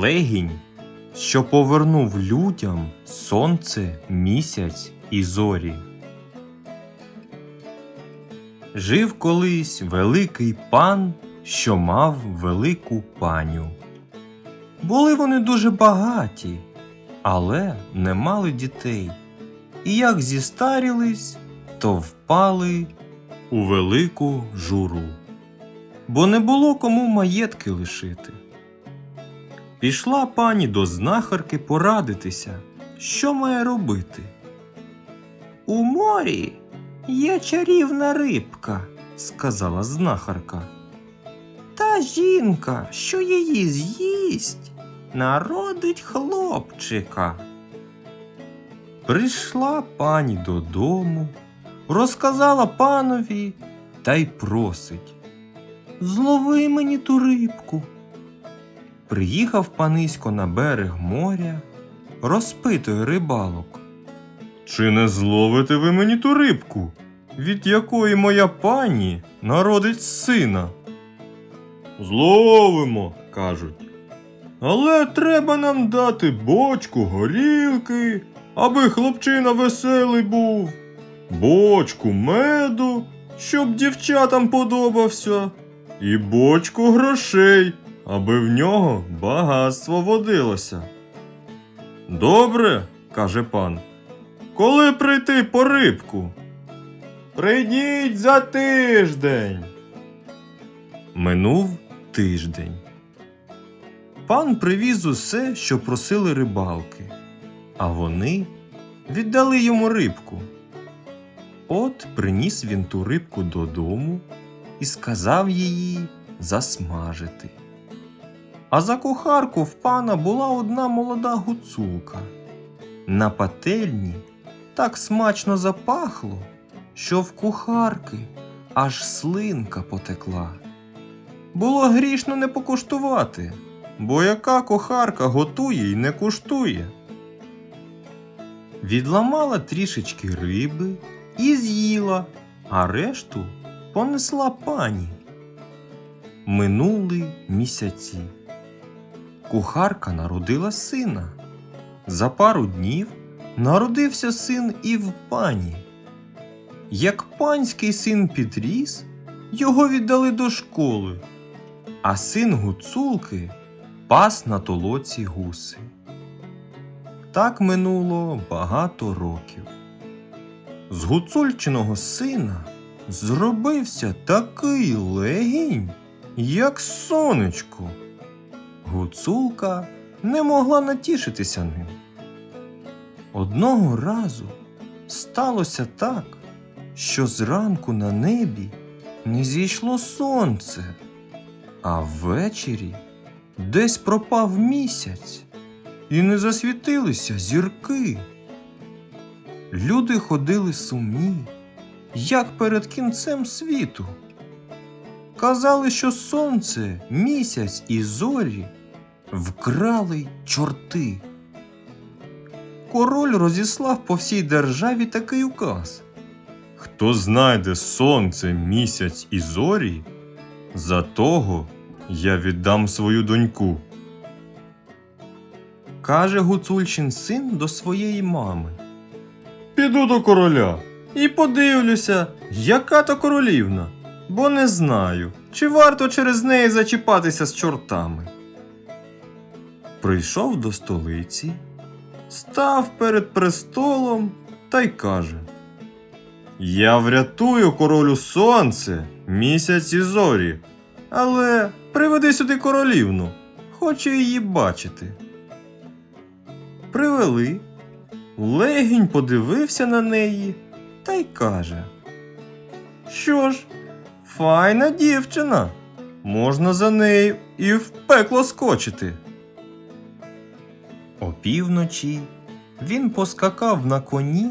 Легінь, що повернув людям сонце, місяць і зорі. Жив колись великий пан, що мав велику паню. Були вони дуже багаті, але не мали дітей. І як зістарілись, то впали у велику журу, бо не було кому маєтки лишити. Пішла пані до знахарки порадитися, що має робити. У морі є чарівна рибка, сказала знахарка. Та жінка, що її з'їсть, народить хлопчика. Прийшла пані додому, розказала панові та й просить. Злови мені ту рибку. Приїхав панисько на берег моря, розпитує рибалок. Чи не зловите ви мені ту рибку, від якої моя пані народить сина? Зловимо, кажуть. Але треба нам дати бочку горілки, аби хлопчина веселий був, бочку меду, щоб дівчатам подобався, і бочку грошей, аби в нього багатство водилося. Добре, каже пан. Коли прийти по рибку? Прийдіть за тиждень. Минув тиждень. Пан привіз усе, що просили рибалки, а вони віддали йому рибку. От приніс він ту рибку додому і сказав її засмажити. А за кухарку в пана була одна молода гуцулка. На пательні так смачно запахло, що в кухарки аж слинка потекла. Було грішно не покуштувати, бо яка кухарка готує й не куштує. Відламала трішечки риби і з'їла, а решту понесла пані. Минули місяці. Кухарка народила сина. За пару днів народився син і в пані. Як панський син підріс, його віддали до школи, а син гуцулки пас на толоці гуси. Так минуло багато років. З гуцульчиного сина зробився такий легінь, як сонечко. Гуцулка не могла натішитися ним. Одного разу сталося так, що зранку на небі не зійшло сонце, а ввечері десь пропав місяць і не засвітилися зірки. Люди ходили сумні, як перед кінцем світу. Казали, що сонце, місяць і зорі вкрали чорти. Король розіслав по всій державі такий указ. Хто знайде сонце, місяць і зорі, за того я віддам свою доньку. Каже Гуцульчин син до своєї мами. Піду до короля і подивлюся, яка то королівна, бо не знаю, чи варто через неї зачіпатися з чортами. Прийшов до столиці, став перед престолом та й каже: Я врятую королю сонце, місяць і зорі, але приведи сюди королівну, хочу її бачити. Привели. Легінь подивився на неї та й каже: Що ж, файна дівчина, можна за нею і в пекло скочити. Опівночі він поскакав на коні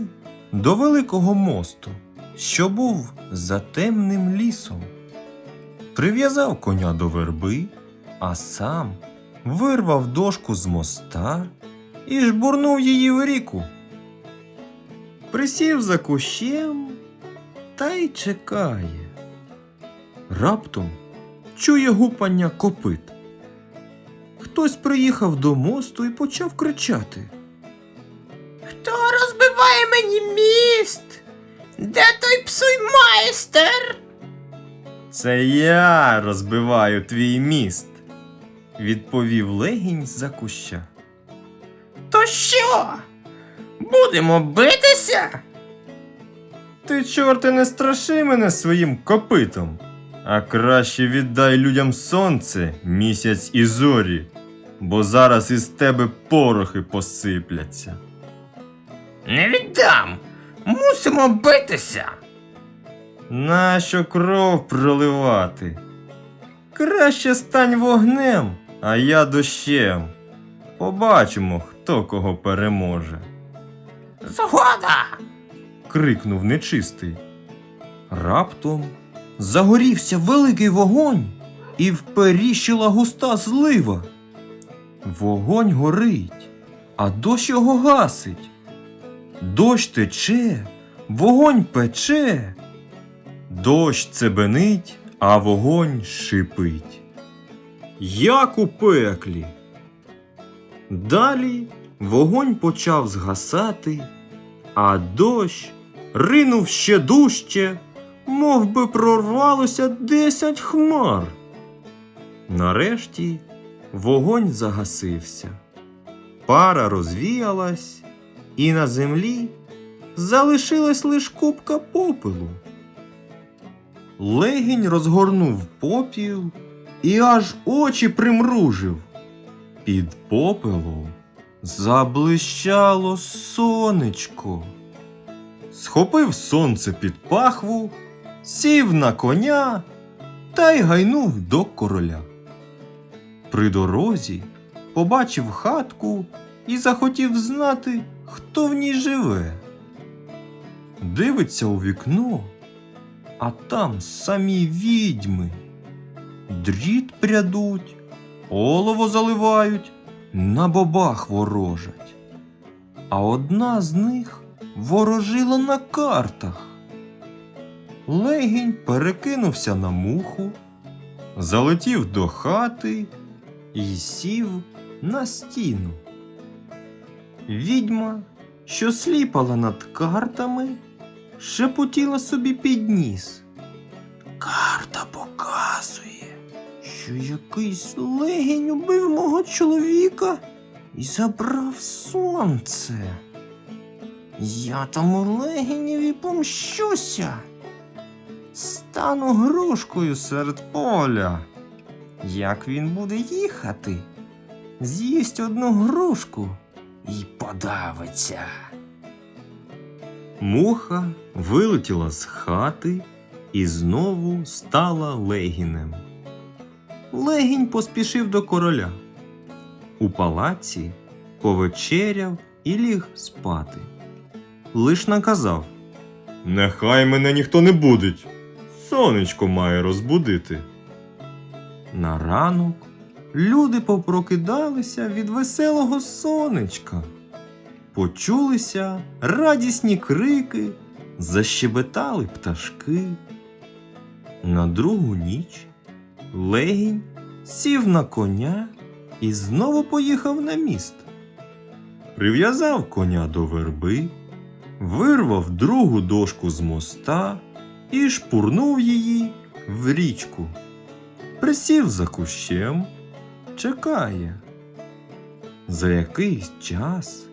до великого мосту, що був за темним лісом. Прив'язав коня до верби, а сам вирвав дошку з моста і жбурнув її в ріку. Присів за кущем та й чекає. Раптом чує гупання копит. Хто хтось приїхав до мосту і почав кричати. Хто розбиває мені міст? Де той псуймайстер? Це я розбиваю твій міст, відповів легінь з-за куща. То що? Будемо битися? Ти, чорти, не страши мене своїм копитом, а краще віддай людям сонце, місяць і зорі, бо зараз із тебе порохи посипляться. Не віддам. Мусимо битися. Нащо кров проливати? Краще стань вогнем, а я дощем. Побачимо, хто кого переможе. Згода. крикнув нечистий. Раптом загорівся великий вогонь, і вперіщила густа злива. Вогонь горить, а дощ його гасить. Дощ тече, вогонь пече. Дощ цебенить, а вогонь шипить. Як у пеклі. Далі вогонь почав згасати, а дощ ринув ще дужче, мов би прорвалося десять хмар. Нарешті вогонь загасився, пара розвіялась, і на землі залишилась лиш купка попелу. Легінь розгорнув попіл і аж очі примружив. Під попелом заблищало сонечко. Схопив сонце під пахву, сів на коня та й гайнув до короля. При дорозі побачив хатку і захотів знати, хто в ній живе. Дивиться у вікно, а там самі відьми. Дріт прядуть, олово заливають, на бобах ворожать. А одна з них ворожила на картах. Легінь перекинувся на муху, залетів до хати і сів на стіну. Відьма, що сліпала над картами, шепотіла собі під ніс. Карта показує, що якийсь легінь убив мого чоловіка і забрав сонце. Я тому легінєві помщуся. Стану грушкою серед поля. Як він буде їхати? З'їсть одну грушку і подавиться. Муха вилетіла з хати і знову стала легінем. Легінь поспішив до короля. У палаці повечеряв і ліг спати. Лиш наказав Нехай мене ніхто не будить. Сонечко має розбудити. На ранок люди попрокидалися від веселого сонечка. Почулися радісні крики, защебетали пташки. На другу ніч легінь сів на коня і знову поїхав на міст. Прив'язав коня до верби, вирвав другу дошку з моста і шпурнув її в річку. Присів за кущем, чекає. За якийсь час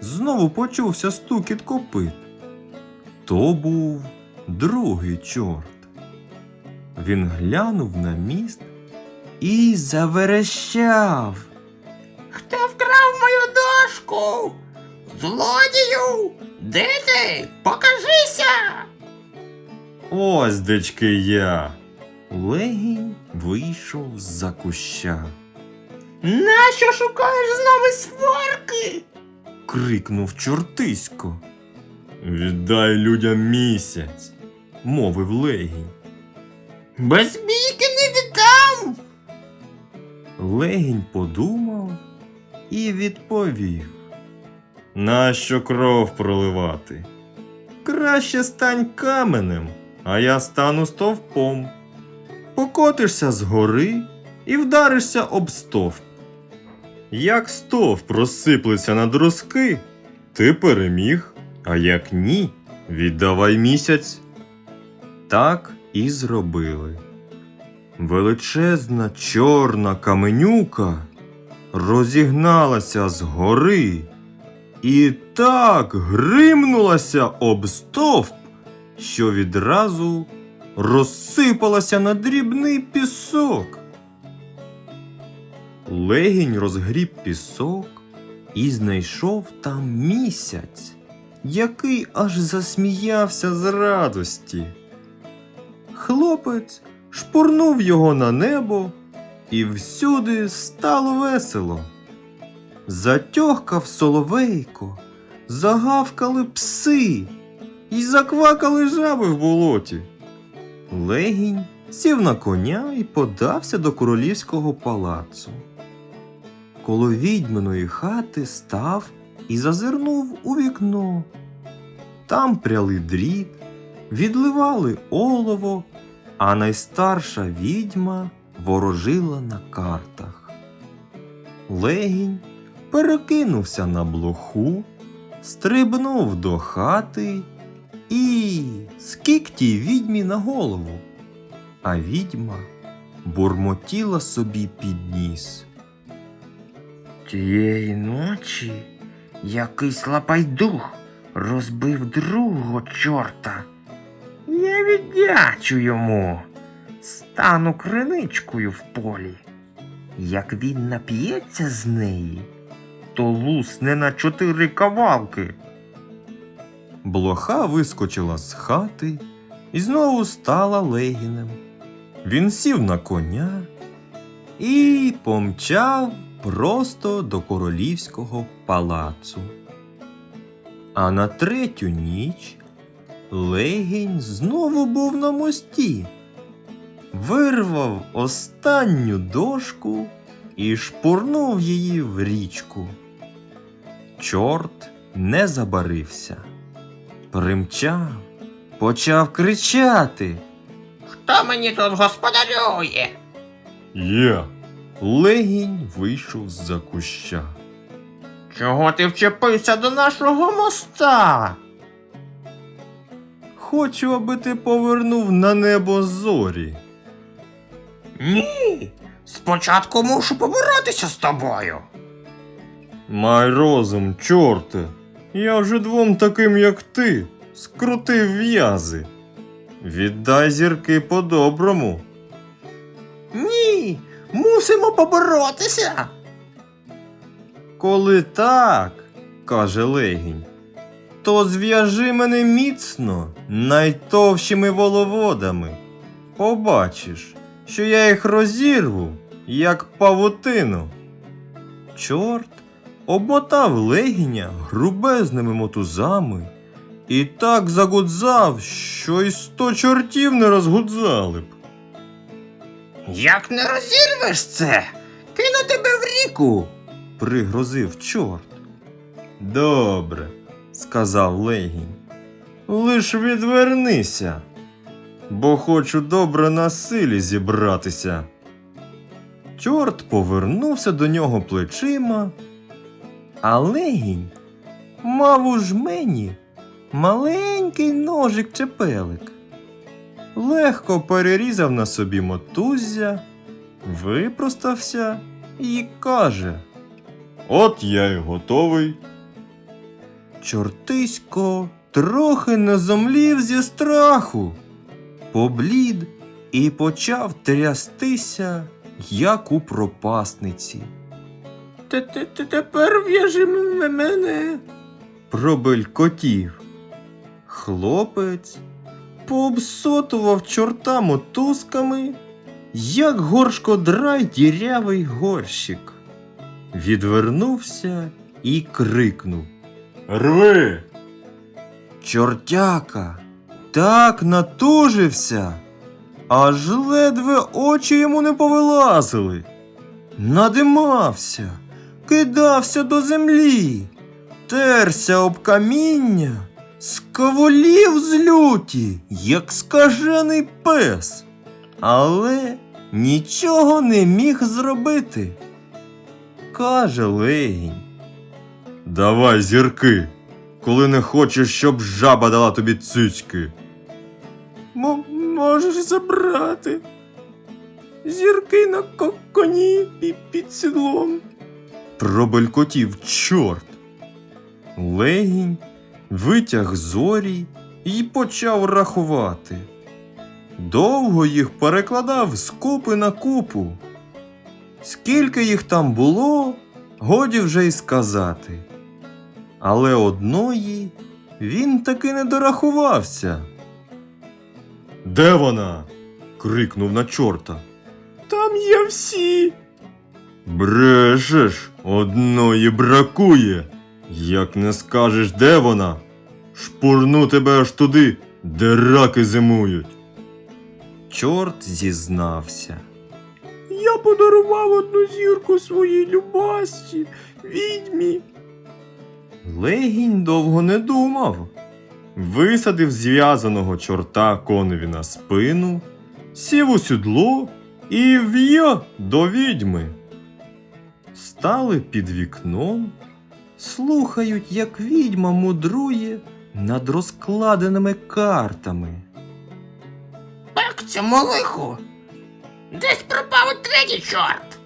знову почувся стукіт копит. То був другий чорт. Він глянув на міст і заверещав. Хто вкрав мою дошку? Злодію! Де ти? Покажися! Ось дечки я. Легінь вийшов з-за куща. Нащо шукаєш з нами сварки? крикнув чортисько. Віддай людям місяць, мовив легінь. Без бійки не віддам! Легінь подумав і відповів. Нащо кров проливати? Краще стань каменем, а я стану стовпом. Покотишся з гори і вдаришся об стовп. Як стовп розсиплеться на друзки, ти переміг, а як ні, віддавай місяць. Так і зробили. Величезна чорна каменюка розігналася з гори і так гримнулася об стовп, що відразу розсипалася на дрібний пісок. Легінь розгріб пісок і знайшов там місяць, який аж засміявся з радості. Хлопець шпурнув його на небо, і всюди стало весело. Затьохкав соловейко, загавкали пси і заквакали жаби в болоті. Легінь сів на коня і подався до королівського палацу. Коло відьминої хати став і зазирнув у вікно. Там пряли дріт, відливали олово, а найстарша відьма ворожила на картах. Легінь перекинувся на блоху, стрибнув до хати і скік тій відьмі на голову. А відьма бурмотіла собі під ніс. Тієї ночі якийсь лапайдух розбив другого чорта. Я віддячу йому. Стану криничкою в полі. Як він нап'ється з неї, то лусне на чотири кавалки. Блоха вискочила з хати і знову стала легінем. Він сів на коня і помчав просто до королівського палацу. А на третю ніч легінь знову був на мості, вирвав останню дошку і шпурнув її в річку. Чорт не забарився примчав, почав кричати. Хто мені тут господарює? Я. Легінь вийшов з-за куща. Чого ти вчепився до нашого моста? Хочу, аби ти повернув на небо зорі. Ні. Спочатку мушу поборотися з тобою. Май розум, чорте. Я вже двом таким, як ти, скрутив в'язи. Віддай зірки по-доброму. Ні, мусимо поборотися. Коли так, каже легінь, то зв'яжи мене міцно найтовщими воловодами. Побачиш, що я їх розірву, як павутину. Чорт обмотав легіня грубезними мотузами і так загудзав, що й сто чортів не розгудзали б. Як не розірвеш це, кину тебе в ріку. пригрозив чорт. Добре, сказав легінь. Лиш відвернися, бо хочу добре на силі зібратися. Чорт повернувся до нього плечима, а легінь мав у жмені маленький ножик чепелик. Легко перерізав на собі мотуззя, випростався і каже. От я й готовий. Чортисько трохи не зомлів зі страху, поблід і почав трястися, як у пропасниці. Тепер в'яжи мене. Пробелькотів. Хлопець пообсотував чорта мотузками, як горшкодрай дірявий горщик. Відвернувся і крикнув Рви! Чортяка так натужився, аж ледве очі йому не повилазили. Надимався, кидався до землі, терся об каміння, скаволів з люті, як скажений пес, але нічого не міг зробити. каже легінь. Давай, зірки, коли не хочеш, щоб жаба дала тобі цицьки. можеш забрати. Зірки на коні під сідлом. Пробелькотів чорт. Легінь витяг зорі і почав рахувати. Довго їх перекладав з купи на купу. Скільки їх там було, годі вже й сказати. Але одної він таки не дорахувався. Де вона? крикнув на чорта. Там є всі. Брешеш, одної бракує. Як не скажеш, де вона, шпурну тебе аж туди, де раки зимують. Чорт зізнався. Я подарував одну зірку своїй любасті, відьмі. Легінь довго не думав. Висадив зв'язаного чорта коневі на спину, сів у сідло і в'є до відьми. Стали під вікном, слухають, як відьма мудрує над розкладеними картами. Як цьому лиху? Десь пропав третій чорт.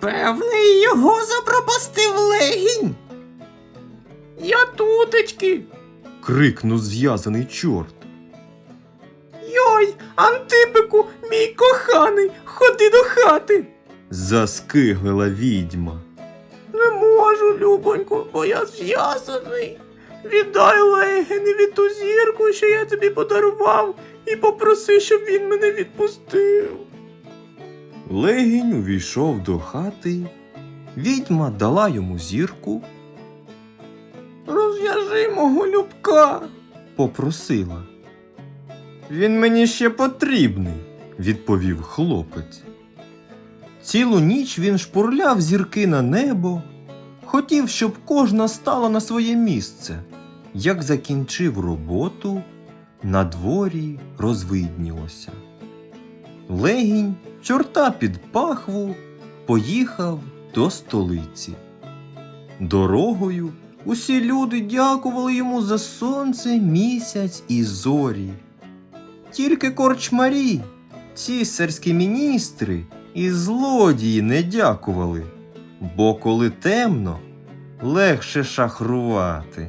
Певний його запропастив легінь. Я тутечки. крикнув зв'язаний чорт. Йой, Антипику, мій коханий, ходи до хати. Заскиглила відьма. Не можу, любоньку, бо я зв'язаний. Віддай легені ту зірку, що я тобі подарував, і попроси, щоб він мене відпустив. Легінь увійшов до хати, відьма дала йому зірку, Розв'яжи мого любка. попросила. Він мені ще потрібний, відповів хлопець. Цілу ніч він шпурляв зірки на небо, хотів, щоб кожна стала на своє місце. Як закінчив роботу, на дворі розвиднілося. Легінь, чорта під пахву, поїхав до столиці. Дорогою усі люди дякували йому за сонце, місяць і зорі. Тільки корчмарі, цісарські міністри і злодії не дякували, бо коли темно, легше шахрувати.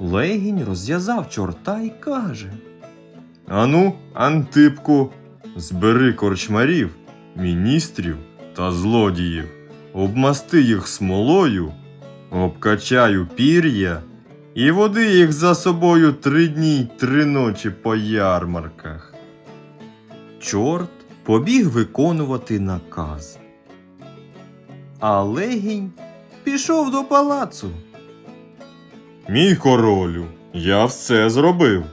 Легінь розв'язав чорта і каже Ану, Антипку, збери корчмарів, міністрів та злодіїв, обмасти їх смолою, обкачаю пір'я і води їх за собою три дні й три ночі по ярмарках. Чорт побіг виконувати наказ. А легінь пішов до палацу. Мій королю, я все зробив.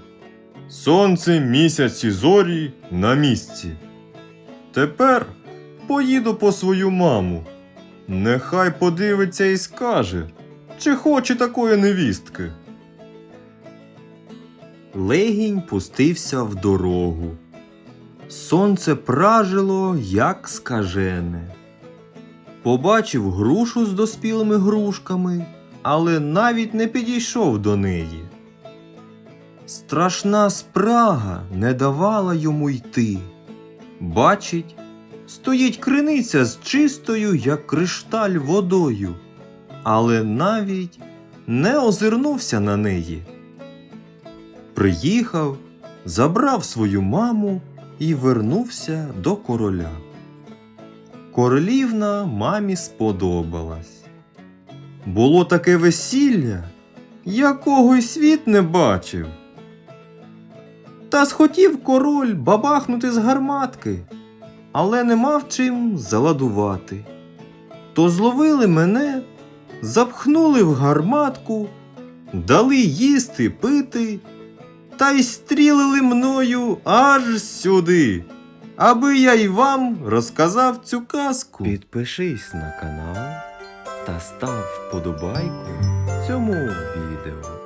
Сонце, місяць і зорі на місці. Тепер поїду по свою маму. Нехай подивиться і скаже, чи хоче такої невістки. Легінь пустився в дорогу. Сонце пражило, як скажене. Побачив грушу з доспілими грушками, але навіть не підійшов до неї. Страшна спрага не давала йому йти. Бачить, стоїть криниця з чистою, як кришталь водою, але навіть не озирнувся на неї. Приїхав, забрав свою маму і вернувся до короля. Королівна мамі сподобалась. Було таке весілля, якого й світ не бачив. Та схотів король бабахнути з гарматки, але не мав чим заладувати. То зловили мене, запхнули в гарматку, дали їсти пити, та й стрілили мною аж сюди, аби я й вам розказав цю казку. Підпишись на канал та став вподобайку цьому відео.